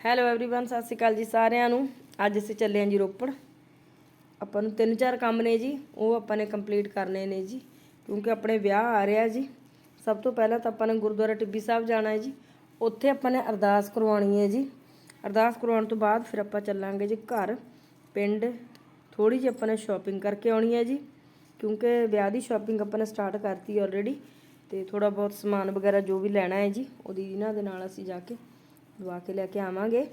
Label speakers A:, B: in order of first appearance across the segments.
A: Hello everyone ਸਤਿ ਸ਼੍ਰੀ ਅਕਾਲ ਜੀ ਸਾਰਿਆਂ ਨੂੰ ਅੱਜ ਅਸੀਂ ਚੱਲੇ ਹਾਂ ਜੀ ਰੋਪੜ ਆਪਾਂ ਨੂੰ ਤਿੰਨ ਚਾਰ ਕੰਮ ਨੇ ਜੀ ਉਹ ਆਪਾਂ ਨੇ ਕੰਪਲੀਟ ਕਰਨੇ ਨੇ ਜੀ ਕਿਉਂਕਿ ਆਪਣੇ ਵਿਆਹ ਆ ਰਿਹਾ ਜੀ ਸਭ ਤੋਂ ਪਹਿਲਾਂ ਤਾਂ ਆਪਾਂ ਨੇ ਗੁਰਦੁਆਰਾ ਟਿੱਬੀ ਸਾਹਿਬ ਜਾਣਾ ਹੈ ਜੀ ਉੱਥੇ ਆਪਾਂ ਨੇ ਅਰਦਾਸ ਕਰਵਾਉਣੀ ਹੈ ਜੀ ਅਰਦਾਸ ਕਰਵਾਉਣ ਤੋਂ ਬਾਅਦ ਫਿਰ ਆਪਾਂ ਚੱਲਾਂਗੇ ਜੀ ਘਰ ਪਿੰਡ ਥੋੜੀ ਜਿਹੀ ਆਪਾਂ ਨੇ ਸ਼ਾਪਿੰਗ ਕਰਕੇ ਆਉਣੀ ਹੈ ਜੀ ਕਿਉਂਕਿ ਵਿਆਹ ਦੀ ਸ਼ਾਪਿੰਗ ਆਪਾਂ ਨੇ ਸਟਾਰਟ ਕਰਤੀ ਆਲਰੇਡੀ ਤੇ ਥੋੜਾ ਬਹੁਤ ਸਮਾਨ ਵਗੈਰਾ ਜੋ ਵੀ ਲੈਣਾ ਹੈ ਜੀ ਉਹ ਦੀਦੀ ਨਾਲ ਦੇ ਨਾਲ ਅਸੀਂ ਜਾ ਕੇ ਦਵਾ ਕੇ ਲੈ ਕੇ ਆਵਾਂਗੇ।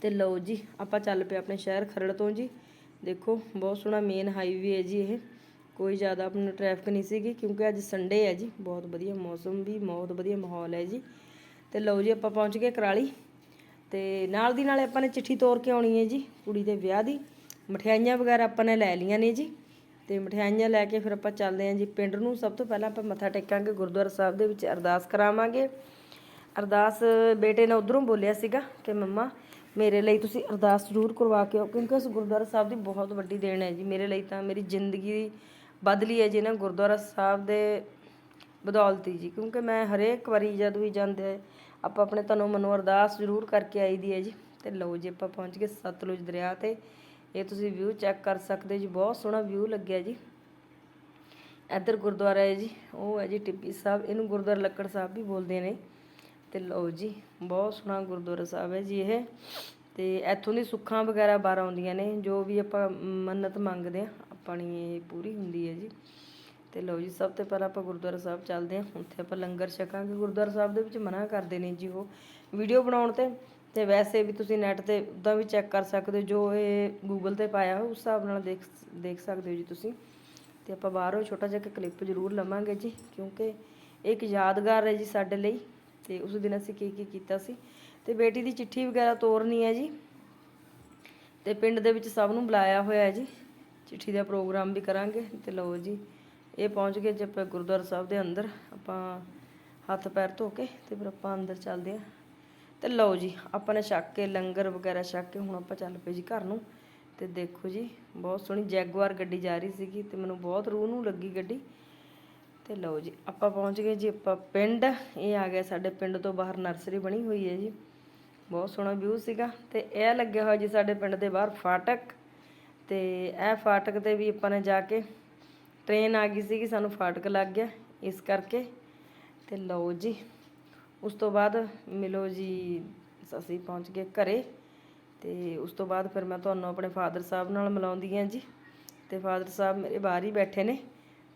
A: ਤੇ ਲਓ ਜੀ, ਆਪਾਂ ਚੱਲ ਪਏ ਆਪਣੇ ਸ਼ਹਿਰ ਖਰੜ ਤੋਂ ਜੀ। ਦੇਖੋ, ਬਹੁਤ ਸੋਹਣਾ ਮੇਨ ਹਾਈਵੇ ਹੈ ਜੀ ਇਹ। ਕੋਈ ਜ਼ਿਆਦਾ ਆਪਣਾ ਨੂੰ ਟ੍ਰੈਫਿਕ ਨਹੀਂ ਸੀਗੀ, ਕਿਉਂਕਿ ਅੱਜ ਸੰਡੇ ਹੈ ਜੀ। ਬਹੁਤ ਵਧੀਆ ਮੌਸਮ ਵੀ, ਬਹੁਤ ਵਧੀਆ ਮਾਹੌਲ ਹੈ ਜੀ। ਤੇ ਲਓ ਜੀ, ਆਪਾਂ ਪਹੁੰਚ ਗਏ ਕਰਾਲੀ। ਤੇ ਨਾਲ ਦੀ ਨਾਲ ਆਪਾਂ ਨੇ ਚਿੱਠੀ ਤੋਰ ਕੇ ਆਉਣੀ ਹੈ ਜੀ, ਕੁੜੀ ਦੇ ਵਿਆਹ ਦੀ। ਮਠਿਆਈਆਂ ਵਗੈਰਾ ਆਪਾਂ ਨੇ ਲੈ ਲਈਆਂ ਨੇ ਜੀ। ਤੇ ਮਠਿਆਈਆਂ ਲੈ ਕੇ ਫਿਰ ਆਪਾਂ ਚੱਲਦੇ ਹਾਂ ਜੀ ਪਿੰਡ ਨੂੰ। ਸਭ ਤੋਂ ਪਹਿਲਾਂ ਆਪਾਂ ਮੱਥਾ ਟੇਕਾਂਗੇ, ਗੁਰਦੁਆਰਾ ਸਾਹਿਬ ਦੇ ਵਿੱਚ ਅਰਦਾਸ ਕਰਾਵਾਂਗੇ। ਅਰਦਾਸ ਬੇਟੇ ਨੇ ਉਧਰੋਂ ਬੋਲਿਆ ਸੀਗਾ ਕਿ ਮੰਮਾ ਮੇਰੇ ਲਈ ਤੁਸੀਂ ਅਰਦਾਸ ਜ਼ਰੂਰ ਕਰਵਾ ਕੇ ਆਓ, ਕਿਉਂਕਿ ਉਸ ਗੁਰਦੁਆਰਾ ਸਾਹਿਬ ਦੀ ਬਹੁਤ ਵੱਡੀ ਦੇਣ ਹੈ ਜੀ। ਮੇਰੇ ਲਈ ਤਾਂ ਮੇਰੀ ਜ਼ਿੰਦਗੀ ਬਦਲੀ ਹੈ ਜੀ ਨਾ ਗੁਰਦੁਆਰਾ ਸਾਹਿਬ ਦੇ ਬਦੌਲਤੀ ਜੀ। ਕਿਉਂਕਿ ਮੈਂ ਹਰੇਕ ਵਾਰੀ ਜਦ ਵੀ ਜਾਂਦੇ ਆਪਾਂ ਆਪਣੇ ਤਨੋਂ ਮਨੋਂ ਅਰਦਾਸ ਜ਼ਰੂਰ ਕਰਕੇ ਆਈਦੀ ਹੈ ਜੀ। ਤੇ ਲਓ ਜੀ, ਆਪਾਂ ਪਹੁੰਚ ਗਏ ਸਤਲੁਜ ਦਰਿਆ ਤੇ। ਇਹ ਤੁਸੀਂ ਵਿਊ ਚੈੱਕ ਕਰ ਸਕਦੇ ਜੀ, ਬਹੁਤ ਸੋਹਣਾ ਵਿਊ ਲੱਗਿਆ ਜੀ। ਇੱਧਰ ਗੁਰਦੁਆਰਾ ਹੈ ਜੀ, ਉਹ ਹੈ ਜੀ ਟਿੱਬੀ ਸਾਹਿਬ। ਇਹਨੂੰ ਗੁਰਦੁਆਰਾ ਲੱਕੜ ਸਾਹਿਬ ਵੀ ਬੋਲਦੇ ਨੇ। ਤੇ ਲਓ ਜੀ, ਬਹੁਤ ਸੋਹਣਾ ਗੁਰਦੁਆਰਾ ਸਾਹਿਬ ਹੈ ਜੀ ਇਹ। ਤੇ ਇੱਥੋਂ ਦੀ ਸੁੱਖਾਂ ਵਗੈਰਾ ਬਾਹਰ ਆਉਂਦੀਆਂ ਨੇ, ਜੋ ਵੀ ਆਪਾਂ ਮੰਨਤ ਮੰਗਦੇ ਆ ਆਪਣੀ ਇਹ ਪੂਰੀ ਹੁੰਦੀ ਹੈ ਜੀ। ਤੇ ਲਓ ਜੀ, ਸਭ ਤੋਂ ਪਹਿਲਾਂ ਆਪਾਂ ਗੁਰਦੁਆਰਾ ਸਾਹਿਬ ਚੱਲਦੇ ਹਾਂ। ਉੱਥੇ ਆਪਾਂ ਲੰਗਰ ਛਕਾਂਗੇ। ਗੁਰਦੁਆਰਾ ਸਾਹਿਬ ਦੇ ਵਿੱਚ ਮਨਾ ਕਰਦੇ ਨੇ ਜੀ ਉਹ। ਵੀਡੀਓ ਬਣਾਉਣ ਤੇ ਤੇ ਵੈਸੇ ਵੀ ਤੁਸੀਂ ਨੈਟ ਤੇ ਉਦਾਂ ਵੀ ਚੈੱਕ ਕਰ ਸਕਦੇ ਹੋ, ਜੋ ਇਹ ਗੂਗਲ ਤੇ ਪਾਇਆ ਹੋ ਉਸ ਹਿਸਾਬ ਨਾਲ ਦੇਖ ਦੇਖ ਸਕਦੇ ਹੋ ਜੀ ਤੁਸੀਂ। ਤੇ ਆਪਾਂ ਬਾਹਰੋਂ ਛੋਟਾ ਜਿਹਾ ਕਲਿੱਪ ਜ਼ਰੂਰ ਲਵਾਂਗੇ ਜੀ, ਕਿਉਂਕਿ ਇਹ ਇੱਕ ਯਾਦਗਾਰ ਹੈ ਜੀ ਸਾਡੇ ਲਈ। ਤੇ ਉਸ ਦਿਨ ਅਸੀਂ ਕੀ ਕੀ ਕੀਤਾ ਸੀ ਤੇ ਬੇਟੀ ਦੀ ਚਿੱਠੀ ਵਗੈਰਾ ਤੋਰਨੀ ਹੈ ਜੀ ਤੇ ਪਿੰਡ ਦੇ ਵਿੱਚ ਸਭ ਨੂੰ ਬੁਲਾਇਆ ਹੋਇਆ ਹੈ ਜੀ। ਚਿੱਠੀ ਦਾ ਪ੍ਰੋਗਰਾਮ ਵੀ ਕਰਾਂਗੇ ਤੇ ਲਓ ਜੀ, ਇਹ ਪਹੁੰਚ ਗਏ ਜੀ ਆਪਾਂ ਗੁਰਦੁਆਰਾ ਸਾਹਿਬ ਦੇ ਅੰਦਰ, ਆਪਾਂ ਹੱਥ ਪੈਰ ਧੋ ਕੇ ਤੇ ਫਿਰ ਆਪਾਂ ਅੰਦਰ ਚੱਲਦੇ ਆ ਤੇ ਲਓ ਜੀ, ਆਪਾਂ ਨੇ ਛੱਕ ਕੇ ਲੰਗਰ ਵਗੈਰਾ ਛੱਕ ਕੇ ਹੁਣ ਆਪਾਂ ਚੱਲ ਪਏ ਜੀ ਘਰ ਨੂੰ ਤੇ ਦੇਖੋ ਜੀ, ਬਹੁਤ ਸੋਹਣੀ ਜੈਗੁਆਰ ਗੱਡੀ ਜਾ ਰਹੀ ਸੀਗੀ ਤੇ ਮੈਨੂੰ ਬਹੁਤ ਰੂਹ ਨੂੰ ਲੱਗੀ ਗੱਡੀ। ਤੇ ਲਓ ਜੀ, ਆਪਾਂ ਪਹੁੰਚ ਗਏ ਜੀ, ਆਪਾਂ ਪਿੰਡ। ਇਹ ਆ ਗਿਆ ਸਾਡੇ ਪਿੰਡ ਤੋਂ ਬਾਹਰ ਨਰਸਰੀ ਬਣੀ ਹੋਈ ਹੈ ਜੀ। ਬਹੁਤ ਸੋਹਣਾ ਵਿਊ ਸੀਗਾ ਤੇ ਇਹ ਲੱਗਿਆ ਹੋਇਆ ਜੀ ਸਾਡੇ ਪਿੰਡ ਦੇ ਬਾਹਰ ਫਾਟਕ। ਤੇ ਇਹ ਫਾਟਕ ਤੇ ਵੀ ਆਪਾਂ ਨੇ ਜਾ ਕੇ ਟ੍ਰੇਨ ਆ ਗਈ ਸੀਗੀ, ਸਾਨੂੰ ਫਾਟਕ ਲੱਗ ਗਿਆ ਇਸ ਕਰਕੇ। ਤੇ ਲਓ ਜੀ, ਉਸ ਤੋਂ ਬਾਅਦ ਮਿਲੋ ਜੀ, ਅਸੀਂ ਪਹੁੰਚ ਗਏ ਘਰੇ। ਤੇ ਉਸ ਤੋਂ ਬਾਅਦ ਫਿਰ ਮੈਂ ਤੁਹਾਨੂੰ ਆਪਣੇ ਫਾਦਰ ਸਾਹਿਬ ਨਾਲ ਮਿਲਾਉਂਦੀ ਹਾਂ ਜੀ। ਤੇ ਫਾਦਰ ਸਾਹਿਬ ਮੇਰੇ ਬਾਹਰ ਹੀ ਬੈਠੇ ਨੇ।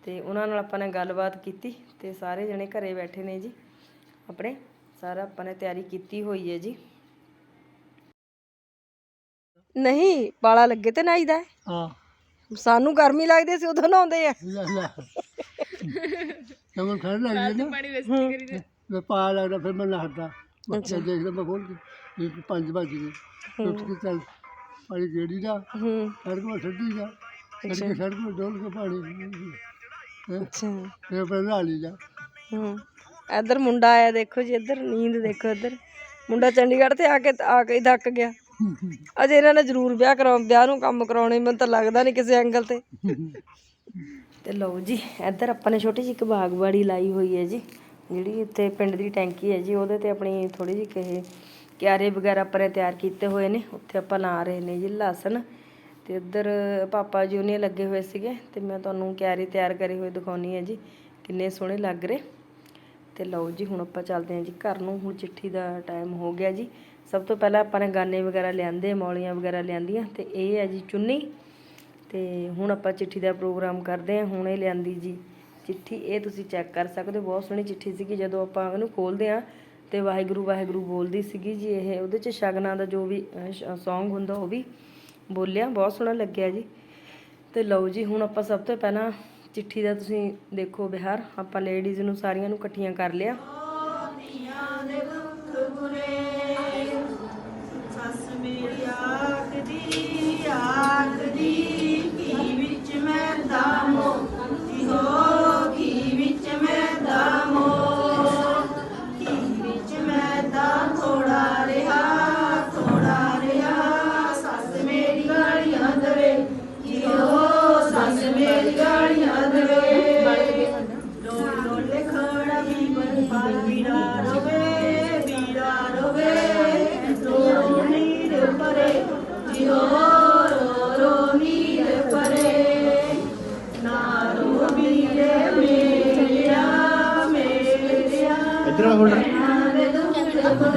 A: ਤੇ ਉਹਨਾਂ ਨਾਲ ਆਪਾਂ ਨੇ ਗੱਲਬਾਤ ਕੀਤੀ ਤੇ ਸਾਰੇ ਜਣੇ ਘਰੇ ਬੈਠੇ ਨੇ ਜੀ। ਆਪਣੇ ਸਾਰਾ ਆਪਾਂ ਨੇ ਤਿਆਰੀ ਕੀਤੀ ਹੋਈ ਹੈ ਜੀ। ਨਹੀਂ ਪਾਲਾ ਲੱਗੇ ਤੇ ਨਾਈਦਾ
B: ਹਾਂ।
A: ਸਾਨੂੰ ਗਰਮੀ ਲੱਗਦੀ ਸੀ ਉਦੋਂ ਨਹਾਉਂਦੇ ਆ।
B: ਲੈ ਲੈ। ਜਦੋਂ ਖੜ ਲੱਗ ਨਾ। ਮੈਂ ਪਾ ਲੱਗਦਾ ਫਿਰ ਮੈਂ ਨਹਾਤਾ। ਬੱਚੇ ਦੇਖਦਾ ਮੈਂ ਖੋਲ ਕੇ ਇਹ ਪੰਜ ਵੱਜ ਗਏ। ਉੱਠ ਕੇ ਚੱਲ ਪਾਣੀ ਗੇੜੀ ਦਾ
A: ਹੂੰ।
B: ਸੜਕ ਛੱਡੀ ਜਾ ਸੜਕ ਡੋਲ ਕੇ ਪਾਣੀ।
A: ਅੱਛਾ।
B: ਫਿਰ ਮੈਂ ਨਹਾ ਲਈ ਜਾ।
A: ਹੂੰ। ਇੱਧਰ ਮੁੰਡਾ ਆਇਆ ਦੇਖੋ ਜੀ ਇੱਧਰ ਨੀਂਦ ਦੇਖੋ ਇੱਧਰ। ਮੁੰਡਾ ਚੰਡੀਗੜ੍ਹ ਤੇ ਆ ਕੇ ਆ ਕੇ ਹੀ ਥੱਕ ਗਿਆ। ਅਜੇ ਇਹਨਾਂ ਨੇ ਜ਼ਰੂਰ ਵਿਆਹ ਕਰਾਉ ਵਿਆਹ ਨੂੰ ਕੰਮ ਕਰਾਉਣੇ ਮੈਨੂੰ ਤਾਂ ਲੱਗਦਾ ਨਹੀਂ ਕਿਸੇ ਐਂਗਲ ਤੇ। ਤੇ ਲਓ ਜੀ ਇੱਧਰ ਆਪਾਂ ਨੇ ਛੋਟੀ ਜਿਹੀ ਇੱਕ ਬਾਗਬਾੜੀ ਲਾਈ ਹੋਈ ਹੈ ਜੀ ਜਿਹੜੀ ਇੱਥੇ ਪਿੰਡ ਦੀ ਟੈਂਕੀ ਹੈ ਜੀ ਉਹਦੇ ਤੇ ਆਪਣੀ ਥੋੜੀ ਜਿਹੀ ਕਹੇ ਕਿਆਰੇ ਵਗੈਰਾ ਨੇ ਤਿਆਰ ਕੀਤੇ ਹੋਏ ਨੇ। ਉੱਥੇ ਆਪਾਂ ਲਾ ਰਹੇ ਨੇ ਜੀ ਲਸਣ। ਤੇ ਇੱਧਰ ਪਾਪਾ ਜੀ ਉਹਨੇ ਲੱਗੇ ਹੋਏ ਸੀਗੇ ਤੇ ਮੈਂ ਤੁਹਾਨੂੰ ਕਿਆਰੀ ਤਿਆਰ ਕਰੀ ਹੋਈ ਦਿਖਾਉਣੀ ਹੈ ਜੀ, ਕਿੰਨੇ ਸੋਹਣੇ ਲੱਗ ਰਹੇ। ਤੇ ਲਓ ਜੀ, ਹੁਣ ਆਪਾਂ ਚੱਲਦੇ ਹਾਂ ਜੀ ਘਰ ਨੂੰ। ਹੁਣ ਚਿੱਠੀ ਦਾ ਟਾਈਮ ਹੋ ਗਿਆ ਜੀ। ਸਭ ਤੋਂ ਪਹਿਲਾਂ ਆਪਾਂ ਨੇ ਗਾਨੇ ਵਗੈਰਾ ਲਿਆਂਦੇ, ਮੌਲੀਆਂ ਵਗੈਰਾ ਲਿਆਂਦੀਆਂ ਤੇ ਇਹ ਹੈ ਜੀ ਚੁੰਨੀ। ਤੇ ਹੁਣ ਆਪਾਂ ਚਿੱਠੀ ਦਾ ਪ੍ਰੋਗਰਾਮ ਕਰਦੇ ਹਾਂ, ਹੁਣੇ ਲਿਆਂਦੀ ਜੀ ਚਿੱਠੀ। ਇਹ ਤੁਸੀਂ ਚੈੱਕ ਕਰ ਸਕਦੇ ਹੋ, ਬਹੁਤ ਸੋਹਣੀ ਚਿੱਠੀ ਸੀਗੀ। ਜਦੋਂ ਆਪਾਂ ਇਹਨੂੰ ਖੋਲਦੇ ਹਾਂ ਤੇ ਵਾਹਿਗੁਰੂ ਵਾਹਿਗੁਰੂ ਬੋਲਦੀ ਸੀਗੀ ਜੀ ਇਹ। ਉਹਦੇ ਚ ਸ਼ਗਨਾਂ ਦਾ ਜੋ ਵੀ ਸੌਂਗ ਹੁੰਦਾ ਉਹ ਵੀ ਬੋਲਿਆ, ਬਹੁਤ ਸੋਹਣਾ ਲੱਗਿਆ ਜੀ। ਤੇ ਲਓ ਜੀ, ਹੁਣ ਆਪਾਂ ਸਭ ਤੋਂ ਪਹਿਲਾਂ ਚਿੱਠੀ ਦਾ ਤੁਸੀਂ ਦੇਖੋ ਬਿਹਾਰ। ਆਪਾਂ ਲੇਡੀਜ਼ ਨੂੰ ਸਾਰੀਆਂ ਨੂੰ ਇਕੱਠੀਆਂ ਕਰ ਲਿਆ।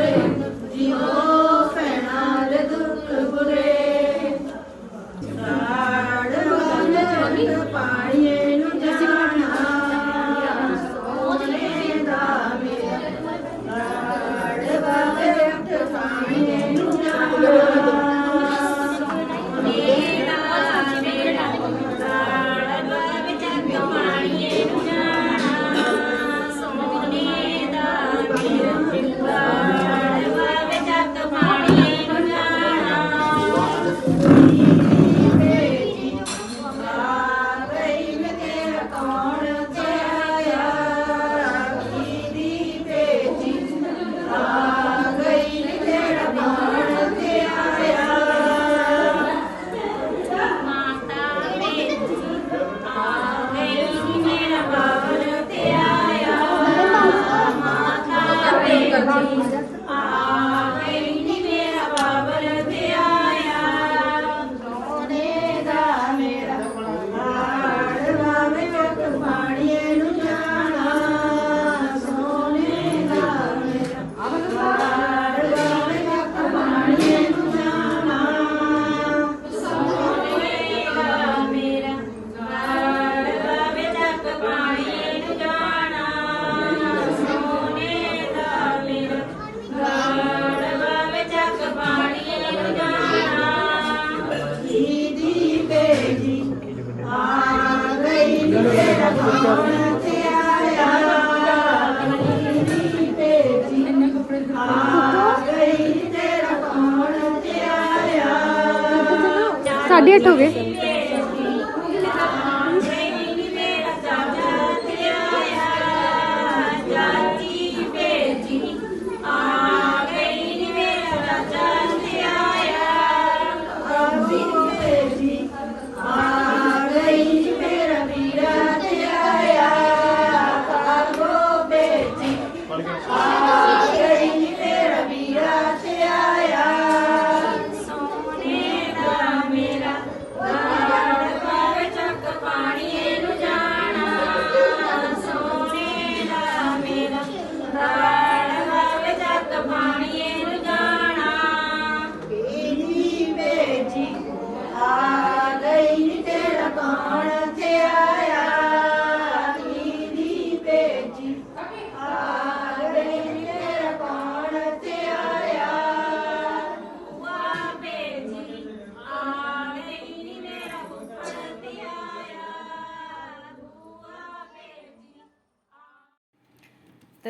C: Amen. 8:30 ਹੋ ਗਏ।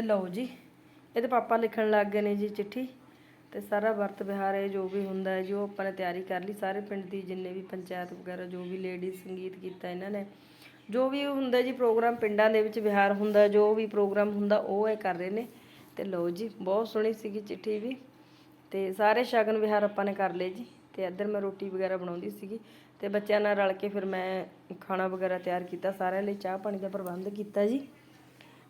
A: ਲਓ ਜੀ। ਇਹਦੇ ਪਾਪਾ ਲਿਖਣ ਲੱਗ ਗਏ ਨੇ ਜੀ ਚਿੱਠੀ। ਤੇ ਸਾਰਾ ਵਰਤ ਵਿਹਾਰ ਇਹ ਜੋ ਵੀ ਹੁੰਦਾ ਹੈ ਜੋ ਆਪਾਂ ਨੇ ਤਿਆਰੀ ਕਰ ਲਈ। ਸਾਰੇ ਪਿੰਡ ਦੀ ਜਿੰਨੇ ਵੀ ਪੰਚਾਇਤ ਵਗੈਰਾ, ਜੋ ਵੀ ਲੇਡੀਜ਼ ਸੰਗੀਤ ਕੀਤਾ ਇਹਨਾਂ ਨੇ, ਜੋ ਵੀ ਹੁੰਦਾ ਜੀ ਪ੍ਰੋਗਰਾਮ ਪਿੰਡਾਂ ਦੇ ਵਿੱਚ ਵਿਹਾਰ ਹੁੰਦਾ, ਜੋ ਵੀ ਪ੍ਰੋਗਰਾਮ ਹੁੰਦਾ, ਉਹ ਇਹ ਕਰ ਰਹੇ ਨੇ। ਤੇ ਲਓ ਜੀ, ਬਹੁਤ ਸੋਹਣੀ ਸੀਗੀ ਚਿੱਠੀ ਵੀ। ਤੇ ਸਾਰੇ ਸ਼ਗਨ ਵਿਹਾਰ ਆਪਾਂ ਨੇ ਕਰ ਲਏ ਜੀ। ਤੇ ਇੱਧਰ ਮੈਂ ਰੋਟੀ ਵਗੈਰਾ ਬਣਾਉਂਦੀ ਸੀਗੀ। ਤੇ ਬੱਚਿਆਂ ਨਾਲ ਰਲ ਕੇ ਫਿਰ ਮੈਂ ਖਾਣਾ ਵਗੈਰਾ ਤਿਆਰ ਕੀਤਾ, ਸਾਰਿਆਂ ਲਈ ਚਾਹ ਪਾਣੀ ਦਾ ਪ੍ਰਬੰਧ ਕੀਤਾ ਜੀ।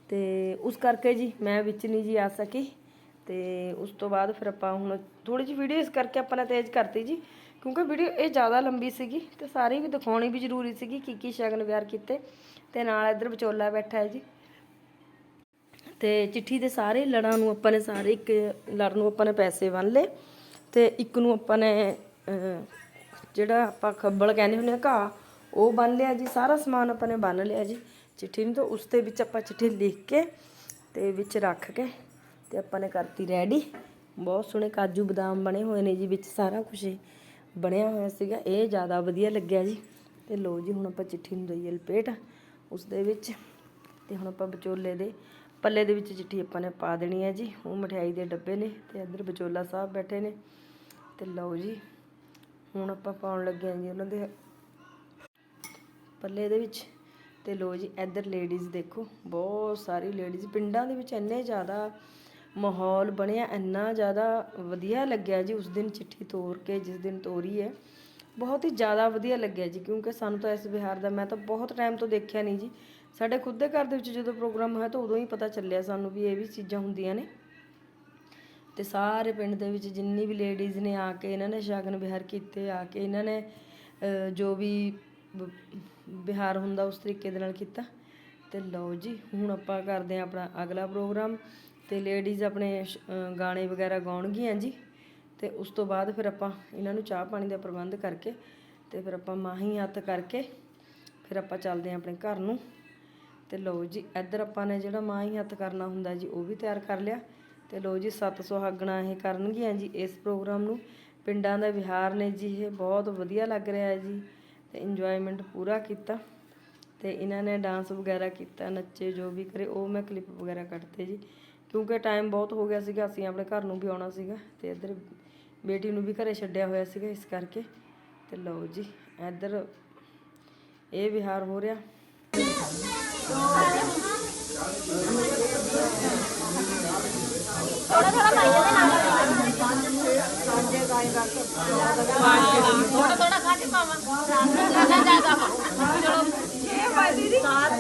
A: ਤੇ ਉਸ ਕਰਕੇ ਜੀ ਮੈਂ ਵਿੱਚ ਨਹੀਂ ਜੀ ਆ ਸਕੀ ਤੇ ਉਸ ਤੋਂ ਬਾਅਦ ਫਿਰ ਆਪਾਂ ਹੁਣ ਥੋੜੀ ਜਿਹੀ ਵੀਡੀਓ ਇਸ ਕਰਕੇ ਆਪਾਂ ਨੇ ਤੇਜ਼ ਕਰਤੀ ਜੀ, ਕਿਉਂਕਿ ਵੀਡੀਓ ਇਹ ਜ਼ਿਆਦਾ ਲੰਬੀ ਸੀਗੀ ਤੇ ਸਾਰੀ ਵੀ ਦਿਖਾਉਣੀ ਵੀ ਜ਼ਰੂਰੀ ਸੀਗੀ ਕੀ ਕੀ ਸ਼ਗਨ ਵਿਹਾਰ ਕੀਤੇ ਤੇ ਨਾਲ ਇੱਧਰ ਵਿਚੋਲਾ ਬੈਠਾ ਹੈ ਜੀ। ਤੇ ਚਿੱਠੀ ਦੇ ਸਾਰੇ ਲੜਾਂ ਨੂੰ ਆਪਾਂ ਨੇ ਸਾਰੇ ਇੱਕ ਲੜ ਨੂੰ ਆਪਾਂ ਨੇ ਪੈਸੇ ਬੰਨ ਲਏ ਤੇ ਇੱਕ ਨੂੰ ਆਪਾਂ ਨੇ ਜਿਹੜਾ ਆਪਾਂ ਖੱਬਲ ਕਹਿੰਦੇ ਹੁੰਦੇ ਆ ਘਾਹ, ਉਹ ਬੰਨ ਲਿਆ ਜੀ, ਸਾਰਾ ਸਮਾਨ ਆਪਾਂ ਨੇ ਬੰਨ ਲਿਆ ਜੀ। ਚਿੱਠੀ ਨੂੰ ਤਾਂ ਉਸ ਦੇ ਵਿੱਚ ਆਪਾਂ ਚਿੱਠੀ ਲਿਖ ਕੇ ਤੇ ਵਿੱਚ ਰੱਖ ਕੇ ਤੇ ਆਪਾਂ ਨੇ ਕਰਤੀ ਰੈਡੀ ਬਹੁਤ ਸੋਹਣੇ ਕਾਜੂ ਬਦਾਮ ਬਣੇ ਹੋਏ ਨੇ ਜੀ, ਵਿੱਚ ਸਾਰਾ ਕੁਝ ਬਣਿਆ ਹੋਇਆ ਸੀਗਾ। ਇਹ ਜ਼ਿਆਦਾ ਵਧੀਆ ਲੱਗਿਆ ਜੀ। ਤੇ ਲੋ ਜੀ, ਹੁਣ ਆਪਾਂ ਚਿੱਠੀ ਨੂੰ ਦਈਏ ਲਪੇਟ ਉਸ ਦੇ ਵਿੱਚ। ਤੇ ਹੁਣ ਆਪਾਂ ਵਿਚੋਲੇ ਦੇ ਪੱਲੇ ਦੇ ਵਿੱਚ ਚਿੱਠੀ ਆਪਾਂ ਨੇ ਪਾ ਦੇਣੀ ਹੈ ਜੀ। ਉਹ ਮਠਿਆਈ ਦੇ ਡੱਬੇ ਨੇ ਤੇ ਇੱਧਰ ਵਿਚੋਲਾ ਸਾਹਿਬ ਬੈਠੇ ਨੇ। ਤੇ ਲਓ ਜੀ, ਹੁਣ ਆਪਾਂ ਪਾਉਣ ਲੱਗੇ ਹਾਂ ਜੀ ਉਹਨਾਂ ਦੇ ਪੱਲੇ ਦੇ ਵਿੱਚ। ਤੇ ਲੋ ਜੀ, ਇੱਧਰ ਲੇਡੀਜ਼ ਦੇਖੋ, ਬਹੁਤ ਸਾਰੀ ਲੇਡੀਜ਼ ਪਿੰਡਾਂ ਦੇ ਵਿੱਚ ਇੰਨੇ ਜ਼ਿਆਦਾ ਮਾਹੌਲ ਬਣਿਆ, ਇੰਨਾ ਜ਼ਿਆਦਾ ਵਧੀਆ ਲੱਗਿਆ ਜੀ ਉਸ ਦਿਨ ਚਿੱਠੀ ਤੋਰ ਕੇ, ਜਿਸ ਦਿਨ ਤੋਰੀ ਹੈ। ਬਹੁਤ ਹੀ ਜ਼ਿਆਦਾ ਵਧੀਆ ਲੱਗਿਆ ਜੀ, ਕਿਉਂਕਿ ਸਾਨੂੰ ਤਾਂ ਇਸ ਬਿਹਾਰ ਦਾ, ਮੈਂ ਤਾਂ ਬਹੁਤ ਟਾਈਮ ਤੋਂ ਦੇਖਿਆ ਨਹੀਂ ਜੀ। ਸਾਡੇ ਖੁਦ ਦੇ ਘਰ ਦੇ ਵਿੱਚ ਜਦੋਂ ਪ੍ਰੋਗਰਾਮ ਹੋਇਆ ਤਾਂ ਉਦੋਂ ਹੀ ਪਤਾ ਚੱਲਿਆ ਸਾਨੂੰ ਵੀ ਇਹ ਵੀ ਚੀਜ਼ਾਂ ਹੁੰਦੀਆਂ ਨੇ। ਤੇ ਸਾਰੇ ਪਿੰਡ ਦੇ ਵਿੱਚ ਜਿੰਨੀ ਵੀ ਲੇਡੀਜ਼ ਨੇ ਆ ਕੇ, ਇਹਨਾਂ ਨੇ ਸ਼ਗਨ ਵਿਹਾਰ ਕੀਤੇ, ਆ ਕੇ ਇਹਨਾਂ ਨੇ ਜੋ ਵੀ ਵਿਹਾਰ ਹੁੰਦਾ ਉਸ ਤਰੀਕੇ ਦੇ ਨਾਲ ਕੀਤਾ। ਤੇ ਲਓ ਜੀ, ਹੁਣ ਆਪਾਂ ਕਰਦੇ ਹਾਂ ਆਪਣਾ ਅਗਲਾ ਪ੍ਰੋਗਰਾਮ। ਤੇ ਲੇਡੀਜ਼ ਆਪਣੇ ਗਾਣੇ ਵਗੈਰਾ ਗਾਉਣਗੀਆਂ ਜੀ। ਤੇ ਉਸ ਤੋਂ ਬਾਅਦ ਫਿਰ ਆਪਾਂ ਇਹਨਾਂ ਨੂੰ ਚਾਹ ਪਾਣੀ ਦਾ ਪ੍ਰਬੰਧ ਕਰਕੇ ਤੇ ਫਿਰ ਆਪਾਂ ਮਾਹੀ ਹੱਥ ਕਰਕੇ ਫਿਰ ਆਪਾਂ ਚੱਲਦੇ ਆਂ ਆਪਣੇ ਘਰ ਨੂੰ। ਤੇ ਲਓ ਜੀ, ਇੱਧਰ ਆਪਾਂ ਨੇ ਜਿਹੜਾ ਮਾਹੀ ਹੱਥ ਕਰਨਾ ਹੁੰਦਾ ਜੀ, ਉਹ ਵੀ ਤਿਆਰ ਕਰ ਲਿਆ। ਤੇ ਲਓ ਜੀ, ਸੱਤ ਸੁਹਾਗਣਾ ਇਹ ਕਰਨਗੀਆਂ ਜੀ ਇਸ ਪ੍ਰੋਗਰਾਮ ਨੂੰ। ਪਿੰਡਾਂ ਦਾ ਵਿਹਾਰ ਨੇ ਜੀ, ਇਹ ਬਹੁਤ ਵਧੀਆ ਲੱਗ ਰਿਹਾ ਹੈ ਜੀ। ਤੇ ਇੰਜੋਇਮੈਂਟ ਪੂਰਾ ਕੀਤਾ ਤੇ ਇਹਨਾਂ ਨੇ ਡਾਂਸ ਵਗੈਰਾ ਕੀਤਾ, ਨੱਚੇ, ਜੋ ਵੀ ਕਰੇ, ਉਹ ਮੈਂ ਕਲਿੱਪ ਵਗੈਰਾ ਕੱਢਤੇ ਜੀ। ਕਿਉਂਕਿ ਟਾਈਮ ਬਹੁਤ ਹੋ ਗਿਆ ਸੀਗਾ, ਅਸੀਂ ਆਪਣੇ ਘਰ ਨੂੰ ਵੀ ਆਉਣਾ ਸੀਗਾ ਤੇ ਇੱਧਰ ਬੇਟੀ ਨੂੰ ਵੀ ਘਰੇ ਛੱਡਿਆ ਹੋਇਆ ਸੀਗਾ ਇਸ ਕਰਕੇ। ਤੇ ਲਓ ਜੀ, ਇੱਧਰ ਇਹ ਵਿਹਾਰ ਹੋ ਰਿਹਾ।
C: ਥੋੜਾ ਥੋੜਾ ਘੱਟ ਪਾਵਾਂ। ਜ਼ਿਆਦਾ ਪਾਵਾਂ ਚਲੋ। 6 ਵਜੇ ਦੀ। 7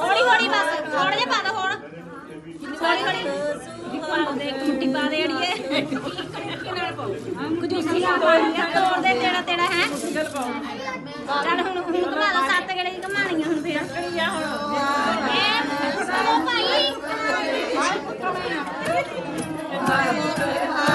C: ਹੌਲੀ ਹੌਲੀ ਬਸ ਥੋੜਾ ਜਿਹਾ ਪਾ ਦੋ ਹੁਣ। ਹੌਲੀ ਹੌਲੀ। ਦੇ ਕੁੱਟੀ ਪਾ ਦੇ ਅੜੀਏ ਕੁਝ ਨਹੀਂ ਤੋੜ ਦੇ ਤੇੜਾ ਤੇੜਾ ਹੈ। ਚੱਲ ਹੁਣ ਹੁਣ ਘੁਮਾ ਦੋ ਸੱਤ ਗੇੜੇ ਦੀ ਘਮਾਣੀਆਂ ਹੁਣ ਫੇਰ। ਕਰੀਆ ਹੁਣ ਇਹ ਚਲੋ ਭਾਈ। ਹਾਂ।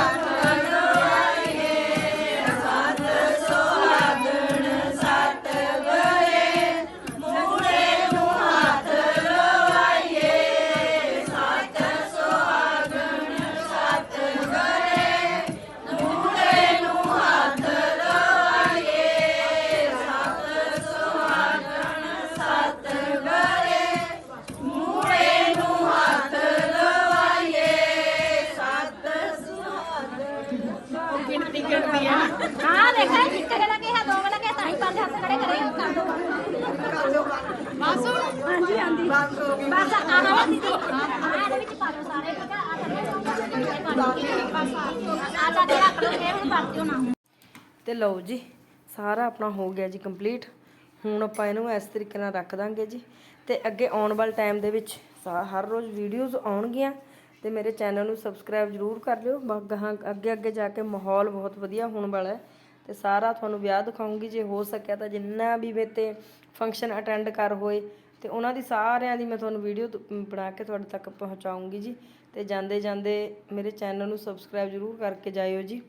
C: ਲਓ
A: ਜੀ, ਸਾਰਾ ਆਪਣਾ ਹੋ ਗਿਆ ਜੀ ਕੰਪਲੀਟ ਹੁਣ ਆਪਾਂ ਇਹਨੂੰ ਇਸ ਤਰੀਕੇ ਨਾਲ ਰੱਖ ਦਾਂਗੇ ਜੀ। ਤੇ ਅੱਗੇ ਆਉਣ ਵਾਲੇ ਟਾਈਮ ਦੇ ਵਿੱਚ ਸਾ- ਹਰ ਰੋਜ਼ ਵੀਡੀਓਜ਼ ਆਉਣਗੀਆਂ। ਤੇ ਮੇਰੇ ਚੈਨਲ ਨੂੰ ਸਬਸਕ੍ਰਾਈਬ ਜਰੂਰ ਕਰ ਲਿਓ। ਬ- ਅੱਗੇ ਅੱਗੇ ਜਾ ਕੇ ਮਾਹੌਲ ਬਹੁਤ ਵਧੀਆ ਹੋਣ ਵਾਲਾ ਹੈ। ਤੇ ਸਾਰਾ ਤੁਹਾਨੂੰ ਵਿਆਹ ਦਿਖਾਉਂਗੀ, ਜੇ ਹੋ ਸਕਿਆ ਤਾਂ ਜਿੰਨਾ ਵੀ ਮੇਰੇ ਤੇ ਫੰਕਸ਼ਨ ਅਟੈਂਡ ਕਰ ਹੋਏ। ਤੇ ਉਹਨਾਂ ਦੀ ਸਾਰਿਆਂ ਦੀ ਮੈਂ ਤੁਹਾਨੂੰ ਵੀਡੀਓ ਬਣਾ ਕੇ ਤੁਹਾਡੇ ਤੱਕ ਪਹੁੰਚਾਉਂਗੀ ਜੀ। ਤੇ ਜਾਂਦੇ ਜਾਂਦੇ ਮੇਰੇ ਚੈਨਲ ਨੂੰ ਸਬਸਕ੍ਰਾਈਬ ਜਰੂਰ ਕਰਕੇ ਜਾਇਓ ਜੀ।